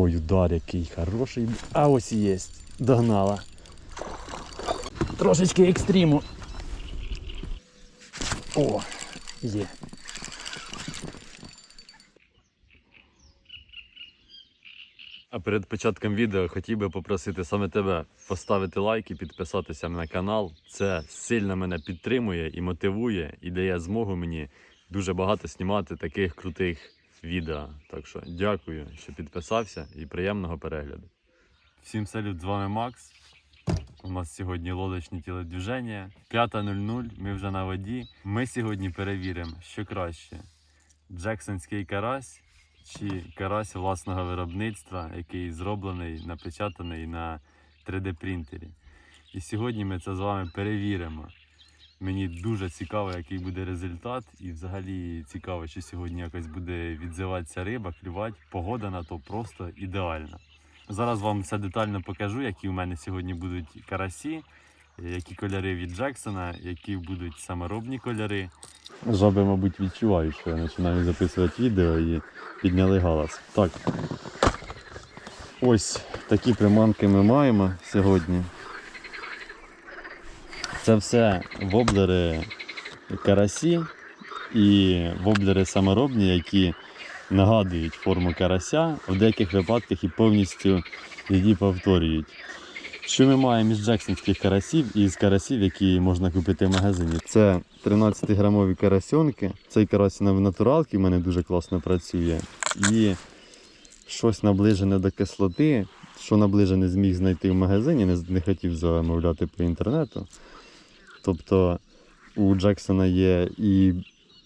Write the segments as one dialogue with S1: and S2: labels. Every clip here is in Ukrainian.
S1: Ой, удар який хороший. А ось і є. Догнала. Трошечки екстриму. О, є. А перед початком відео хотів би попросити саме тебе поставити лайк і підписатися на канал. Це сильно мене підтримує і мотивує, і дає змогу мені дуже багато знімати таких крутих відео. Так що дякую, що підписався і приємного перегляду. Всім салют, з вами Макс. У нас сьогодні лодочні тілодвіження. 5.00, ми вже на воді. Ми сьогодні перевіримо, що краще: Джексонський карась чи карась власного виробництва, який зроблений, напечатаний на 3D принтері. І сьогодні ми це з вами перевіримо. Мені дуже цікаво, який буде результат, і взагалі цікаво, чи сьогодні якось буде відзиватися риба, клювати. Погода на то просто ідеальна. Зараз вам все детально покажу, які у мене сьогодні будуть карасі, які кольори від Джексона, які будуть саморобні кольори. Жаби, мабуть, відчувають, що я починаю записувати відео і підняли галас. Так. Ось такі приманки ми маємо сьогодні. Це все воблери карасі і воблери саморобні, які нагадують форму карася, в деяких випадках і повністю її повторюють. Що ми маємо із джексонських карасів і з карасів, які можна купити в магазині? Це 13-грамові карасьонки. Цей карась на натуралки в мене дуже класно працює. І щось наближене до кислоти, що наближене зміг знайти в магазині, не хотів замовляти по інтернету. Тобто у Джексона є і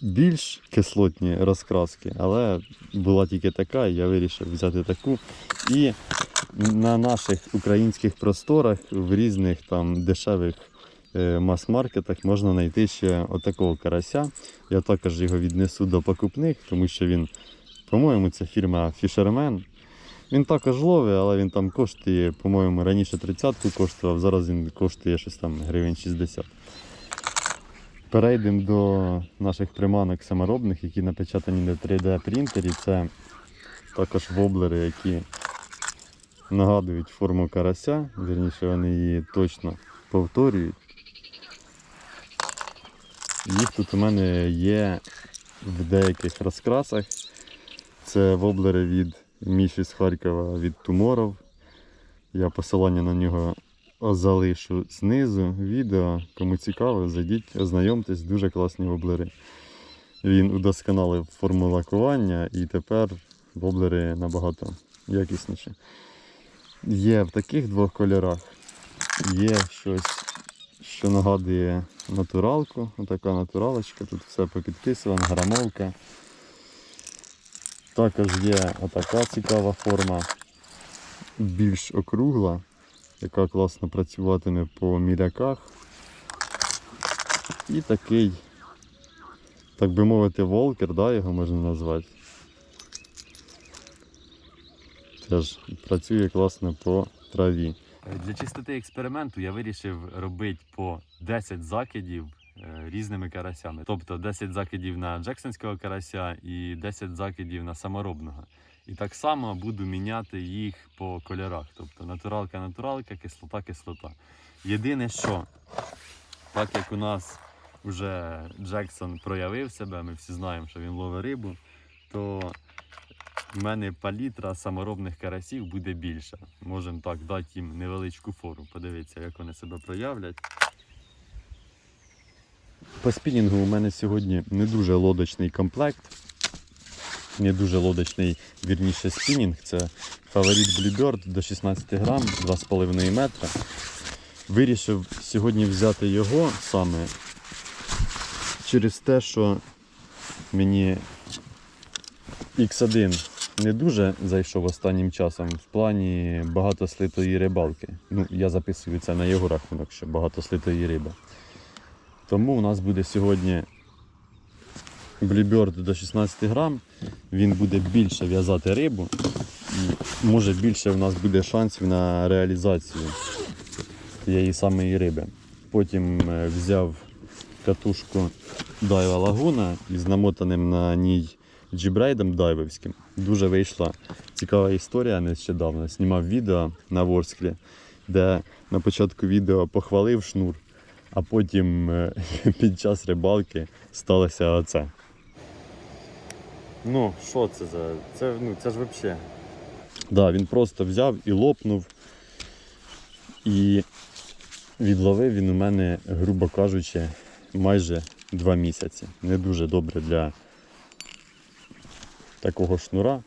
S1: більш кислотні розкраски, але була тільки така, і я вирішив взяти таку. І на наших українських просторах в різних там дешевих е, мас-маркетах можна знайти ще отакого карася. Я також його віднесу до покупних, тому що він, по-моєму, це фірма Fisherman. Він також ловить, але він там коштує, по-моєму, раніше 30-ку коштував, зараз він коштує щось там гривень 60. Перейдемо до наших приманок саморобних, які напечатані на 3D принтері. Це також воблери, які нагадують форму карася, вірніше вони її точно повторюють. Їх тут у мене є в деяких розкрасах. Це воблери від Міші з Харкова від Tomorrow. Я посилання на нього залишу знизу відео. Кому цікаво, зайдіть, ознайомтесь, дуже класні воблери. Він удосконалив форму лакування і тепер воблери набагато якісніші. Є в таких двох кольорах. Є щось, що нагадує натуралку. Отака натуралочка, тут все попідписувано, грамовка. Також є отака цікава форма, більш округла, яка класно працюватиме по міряках. І такий, так би мовити, волкер, да, його можна назвати. Теж працює класно по траві. Для чистоти експерименту я вирішив робити по 10 закидів е, різними карасями. Тобто 10 закидів на джексонського карася і 10 закидів на саморобного. І так само буду міняти їх по кольорах. Тобто натуралка, натуралка, кислота, кислота. Єдине, що так як у нас вже Джексон проявив себе, ми всі знаємо, що він ловить рибу, то в мене палітра саморобних карасів буде більша. Можемо так дати їм невеличку фору. Подивіться, як вони себе проявлять. По спінінгу у мене сьогодні не дуже лодочний комплект. Не дуже лодочний, вірніше, спінінг. Це фаворит Bluebird до 16 грам, 2,5 метра. Вирішив сьогодні взяти його саме через те, що мені X1 не дуже зайшов останнім часом в плані багатослитої рибалки. Ну, я записую це на його рахунок, що багатослитої риби. Тому у нас буде сьогодні Bluebird до 16 грам. Він буде більше в'язати рибу. І може більше в нас буде шансів на реалізацію тієї самої риби. Потім е, взяв катушку Дайва Лагуна із намотаним на ній джібрейдом дайвовським. Дуже вийшла цікава історія нещодавно. Знімав відео на Ворсклі, де на початку відео похвалив шнур, а потім е, під час рибалки сталося оце. Ну, що це за. Це, ну, це ж взагалі. Да, він просто взяв і лопнув. І відловив він у мене, грубо кажучи, майже два місяці. Не дуже добре для такого шнура.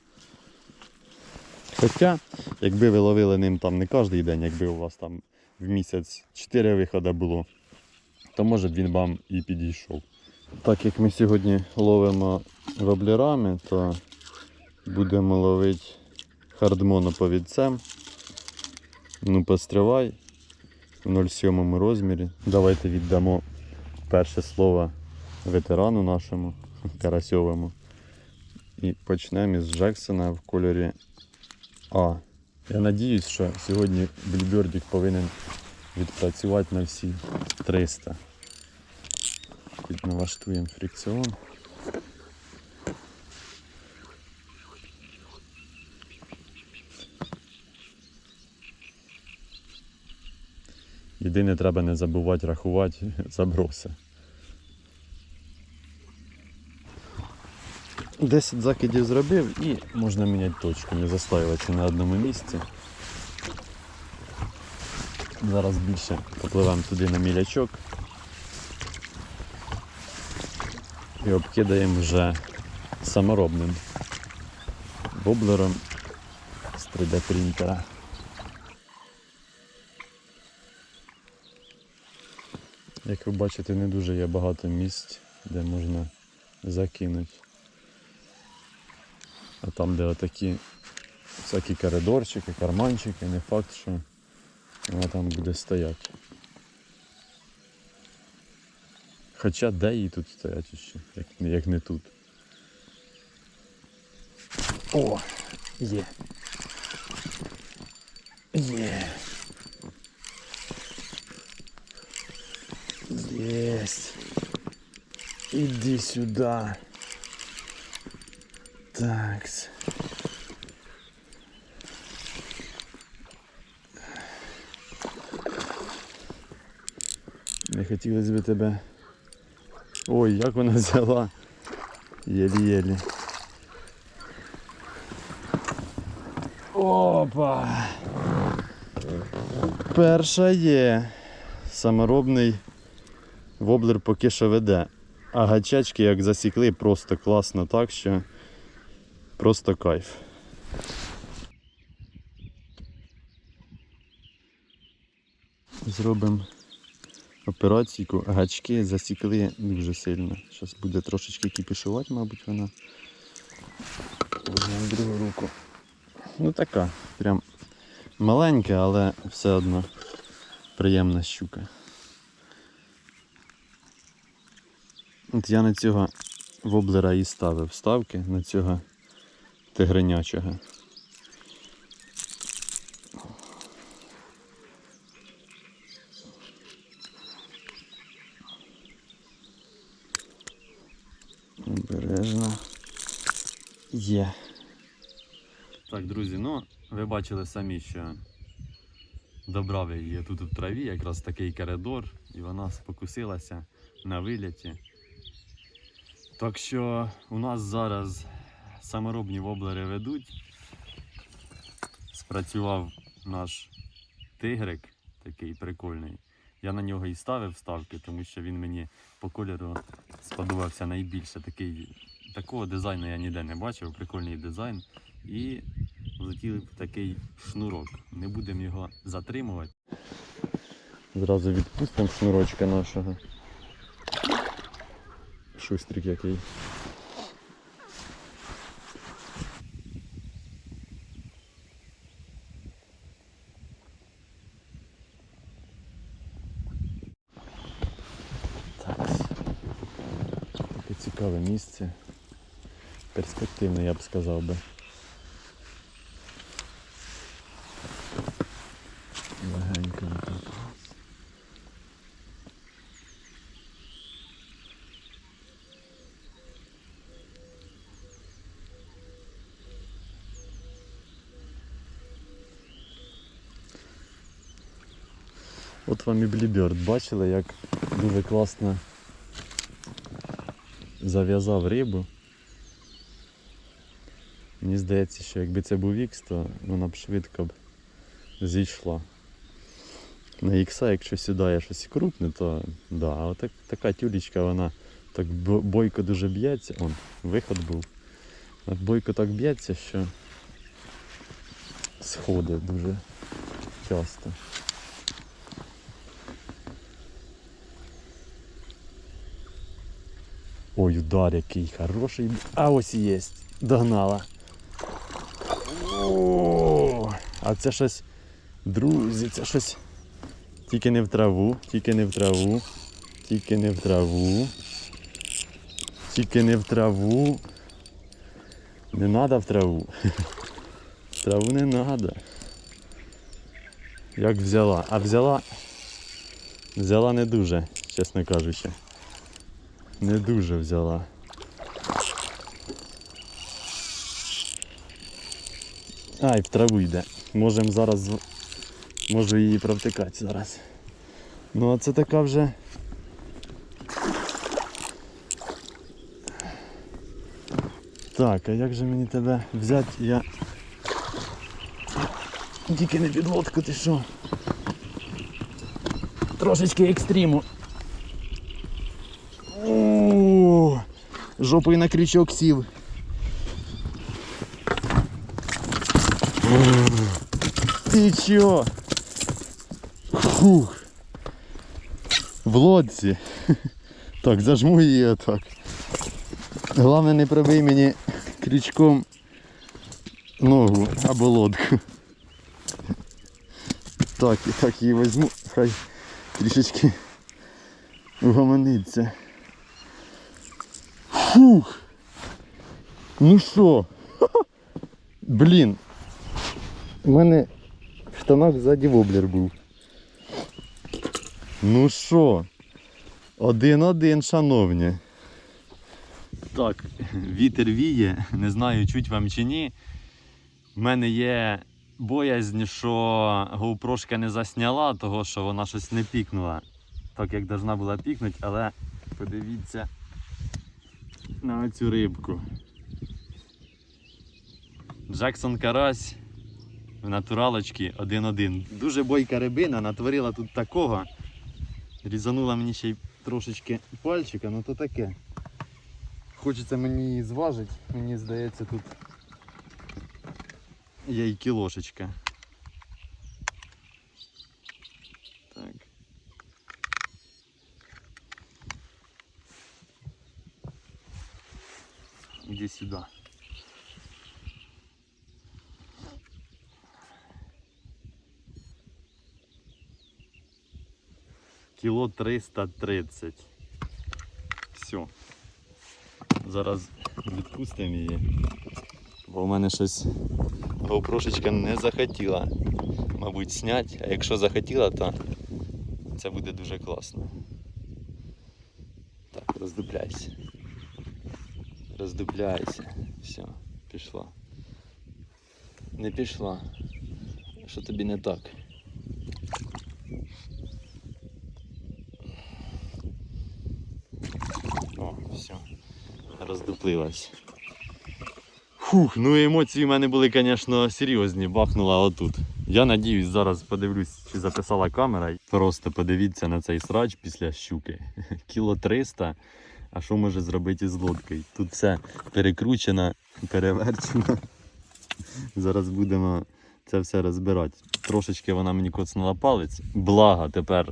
S1: Хоча, якби ви ловили ним там не кожен день, якби у вас там в місяць 4 виходи було, то може б він вам і підійшов. Так як ми сьогодні ловимо воблерами, то будемо ловити хардмоноповідцем. Ну, постривай в 0,7 розмірі. Давайте віддамо перше слово ветерану нашому Карасьовому. І почнемо із Джексона в кольорі А. Я надіюсь, що сьогодні Блібердік повинен відпрацювати на всі 300. Хоч налаштуємо фрикціон. Єдине, треба не забувати рахувати заброси. 10 закидів зробив і можна міняти точку, не застоюватися на одному місці. Зараз більше попливемо туди на мілячок і обкидаємо вже саморобним воблером з 3D принтера. Як ви бачите, не дуже є багато місць, де можна закинути. А там, де отакі всякі коридорчики, карманчики, не факт, що вона там буде стояти. Хоча де її тут стоять ще, як, як не тут. О, є. Є. Есть. Иди сюда. Такс. Хотілося б тебе. Ой, як вона взяла. Єлі-єлі. Опа! Перша є. Саморобний воблер поки що веде. А гачечки як засікли, просто класно так, що просто кайф. Зробимо операційку. Гачки засікли дуже сильно. Зараз буде трошечки кипішувати, мабуть, вона. Візьмемо другу руку. Ну така, прям маленька, але все одно приємна щука. От я на цього воблера і ставив ставки, на цього тигренячого. Обережно. Є. Так, друзі, ну ви бачили самі, що добрав я її тут у траві, якраз такий коридор, і вона спокусилася на виляті. Так що у нас зараз саморобні воблери ведуть. Спрацював наш тигрик, такий прикольний. Я на нього і ставив ставки, тому що він мені по кольору сподобався найбільше. Такий, такого дизайну я ніде не бачив, прикольний дизайн. І влетів такий шнурок. Не будемо його затримувати. Зразу відпустимо шнурочка нашого. Шустрик який. місце. Перспективне, я б сказав би. Легенько так. От вам і Бліберт, бачили, як дуже класно зав'язав рибу. Мені здається, що якби це був ікс, то вона б швидко б зійшла. На ікса, якщо сідає щось крупне, то да, а отак, така тюлечка, вона так бойко дуже б'ється. Он, виход був. Бойко так б'ється, що сходить дуже часто. Ой, удар який хороший. А ось є. Догнала. А це щось, друзі, це щось. Тільки не в траву, тільки не в траву, тільки не в траву. Тільки не в траву. Не треба в траву. В траву не треба. Як взяла? А взяла. Взяла не дуже, чесно кажучи. Не дуже взяла. Ай, в траву йде. Можемо зараз. Можу її провтикати зараз. Ну а це така вже. Так, а як же мені тебе взяти? Я. Тільки не під лодку, ти що? Трошечки екстриму. О, жопою на крючок сів. Ти чо? Фух. В лодці. Так, зажму її отак. Головне не пробий мені крючком ногу або лодку. Так, і так її візьму, хай трішечки угомониться. Фух! Ну що? Блін. У мене в штанах ззаді воблер був. Ну що? Один-один, шановні. Так, вітер віє, не знаю, чуть вам чи ні. У мене є боязнь, що GoPro не засняла, того що вона щось не пікнула. Так як должна була пікнути, але подивіться на цю рибку. Джексон Карась в натуралочці 1-1. Дуже бойка рибина, натворила тут такого. Різанула мені ще й трошечки пальчика, ну то таке. Хочеться мені її зважити, мені здається тут є й кілошечка. Так. Сюда. Кіло 330. Все. Зараз відпустимо її. Бо в мене щось GoPro не захотіла, мабуть, зняти. А якщо захотіла, то це буде дуже класно. Так, роздупляйся. Роздупляйся. Все, пішла. Не пішла. Що тобі не так? О, все. Роздуплилась. Фух, ну емоції в мене були, звісно, серйозні, бахнула отут. Я надіюсь, зараз подивлюсь, чи записала камера. Просто подивіться на цей срач після щуки. Кіло 300. А що може зробити із лодкою? Тут все перекручено, переверчено. Зараз будемо це все розбирати. Трошечки вона мені коцнула палець. Благо, тепер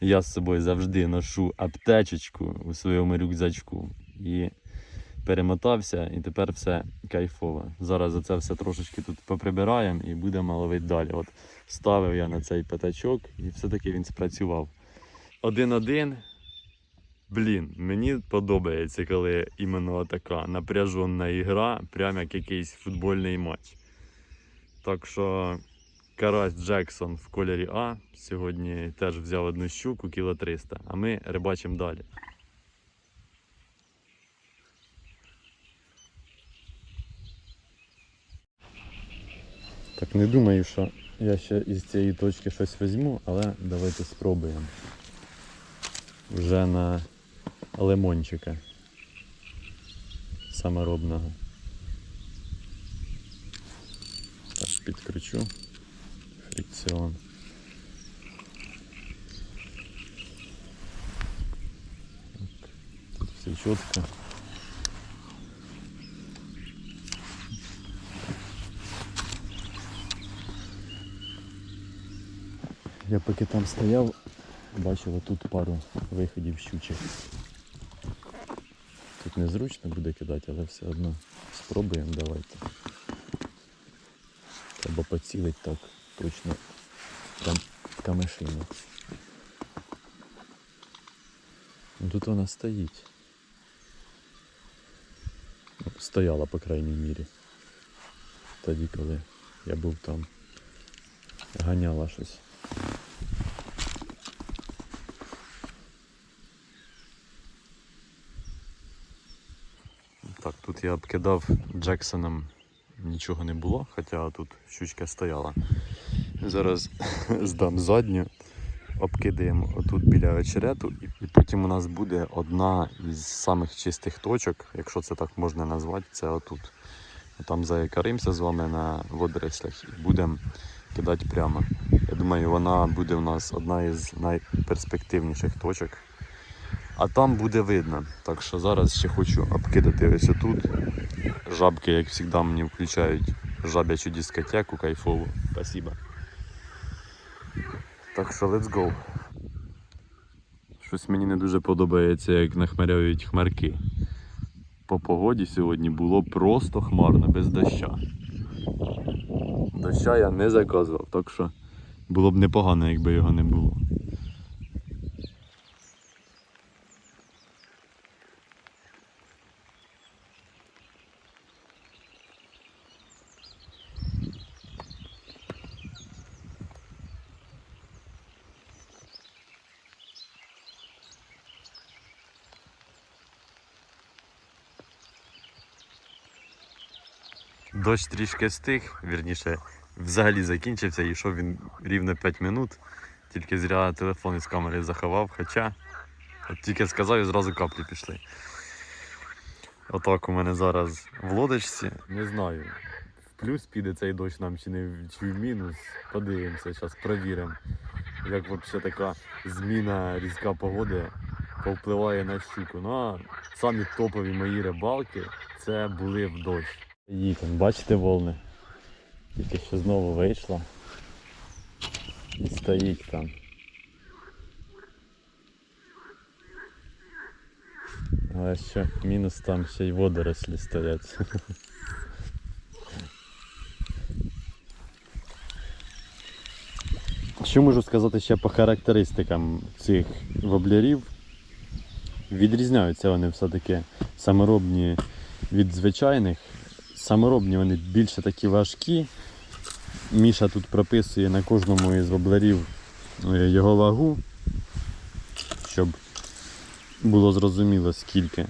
S1: я з собою завжди ношу аптечечку у своєму рюкзачку. І перемотався, і тепер все кайфово. Зараз за це все трошечки тут поприбираємо і будемо ловити далі. От ставив я на цей п'ятачок і все-таки він спрацював. Один-один. Блін, мені подобається, коли іменно така напряжена ігра, прям як якийсь футбольний матч. Так що Карась Джексон в кольорі А сьогодні теж взяв одну щуку, кіло 300, а ми рибачимо далі. Так не думаю, що Я ще із цієї точки щось візьму, але давайте спробуємо. Вже на лимончика саморобного. Так, підкручу фрикціон. Так, Тут все чітко. Я поки там стояв, бачив отут пару виходів щучок. Тут незручно буде кидати, але все одно спробуємо давайте. Треба поцілити так точно там камешину. Ну, Тут вона стоїть. Ну, Стояла, по крайній мірі. Тоді, коли я був там. Ганяла щось. Так, тут я обкидав Джексоном, нічого не було, хоча тут щучка стояла. Зараз здам задню, обкидаємо отут біля очерету, і, потім у нас буде одна із самих чистих точок, якщо це так можна назвати, це отут. Там заякаримося з вами на водорослях і будемо кидати прямо. Я думаю, вона буде у нас одна із найперспективніших точок. А там буде видно. Так що зараз ще хочу обкидати ось отут. Жабки, як завжди, мені включають жабячу дискотеку кайфову. Спасибо. Так що let's go. Щось мені не дуже подобається, як нахмаряють хмарки. По погоді сьогодні було просто хмарно, без доща. Доща я не заказував, так що було б непогано, якби його не було. Дощ трішки стих, вірніше, взагалі закінчився, і йшов він рівно 5 минут. Тільки зря телефон із камери заховав, хоча от тільки сказав і зразу каплі пішли. Отак у мене зараз в лодочці. Не знаю, в плюс піде цей дощ нам чи не чи в мінус. Подивимося, зараз перевіримо, як взагалі така зміна різка погоди повпливає на щуку. Ну а самі топові мої рибалки це були в дощ. Там, бачите волни? Тільки що знову вийшла. І стоїть там. Але що мінус там ще й водорослі стоять. Що можу сказати ще по характеристикам цих воблерів? Відрізняються вони все-таки саморобні від звичайних. Саморобні вони більше такі важкі. Міша тут прописує на кожному із воблерів е, його вагу, щоб було зрозуміло скільки.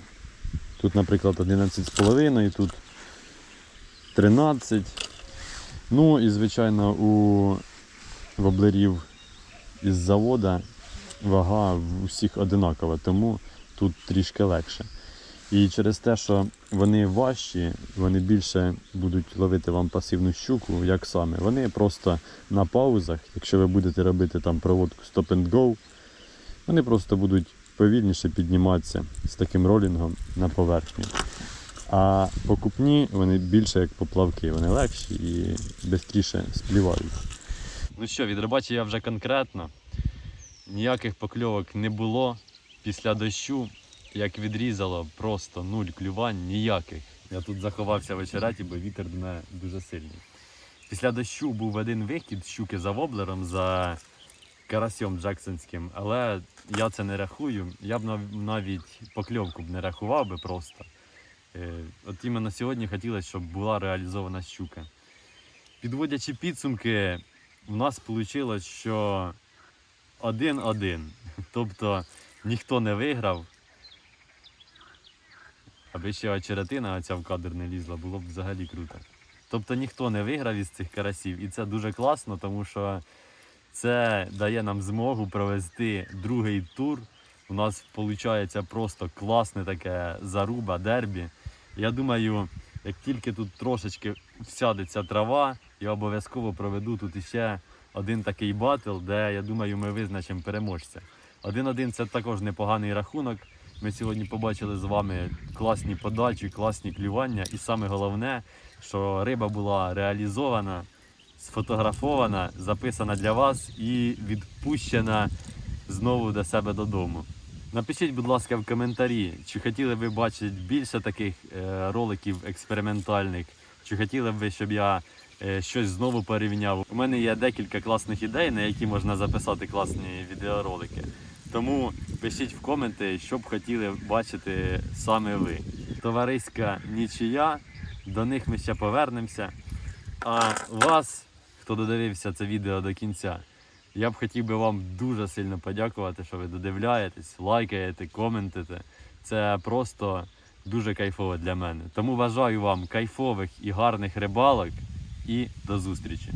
S1: Тут, наприклад, 11,5, тут 13. Ну і звичайно у воблерів із завода вага в усіх одинакова, тому тут трішки легше. І через те, що вони важчі, вони більше будуть ловити вам пасивну щуку, як саме. Вони просто на паузах, якщо ви будете робити там проводку stop and go, вони просто будуть повільніше підніматися з таким ролінгом на поверхню. А покупні вони більше як поплавки, вони легші і швидше сплівають. Ну що, від рибачі я вже конкретно. Ніяких покльовок не було після дощу як відрізало, просто нуль клювань, ніяких. Я тут заховався в очереті, бо вітер дме дуже сильний. Після дощу був один викид щуки за воблером, за карасьом джексонським, але я це не рахую. Я б навіть покльовку б не рахував би просто. Е, От іменно сьогодні хотілося, щоб була реалізована щука. Підводячи підсумки, в нас вийшло, що один-один. Тобто ніхто не виграв. Аби ще очеретина ця в кадр не лізла, було б взагалі круто. Тобто ніхто не виграв із цих карасів, і це дуже класно, тому що це дає нам змогу провести другий тур. У нас виходить просто класне таке заруба, дербі. Я думаю, як тільки тут трошечки всядеться трава, я обов'язково проведу тут іще один такий батл, де я думаю, ми визначимо переможця. Один-один це також непоганий рахунок. Ми сьогодні побачили з вами класні подачі, класні клювання, і саме головне, що риба була реалізована, сфотографована, записана для вас і відпущена знову до себе додому. Напишіть, будь ласка, в коментарі, чи хотіли ви бачити більше таких е, роликів експериментальних, чи хотіли б ви, щоб я е, щось знову порівняв. У мене є декілька класних ідей, на які можна записати класні відеоролики. Тому пишіть в коменти, що б хотіли бачити саме ви. Товариська нічия, до них ми ще повернемося. А вас, хто додивився це відео до кінця, я б хотів би вам дуже сильно подякувати, що ви додивляєтесь, лайкаєте, коментите. Це просто дуже кайфово для мене. Тому бажаю вам кайфових і гарних рибалок і до зустрічі!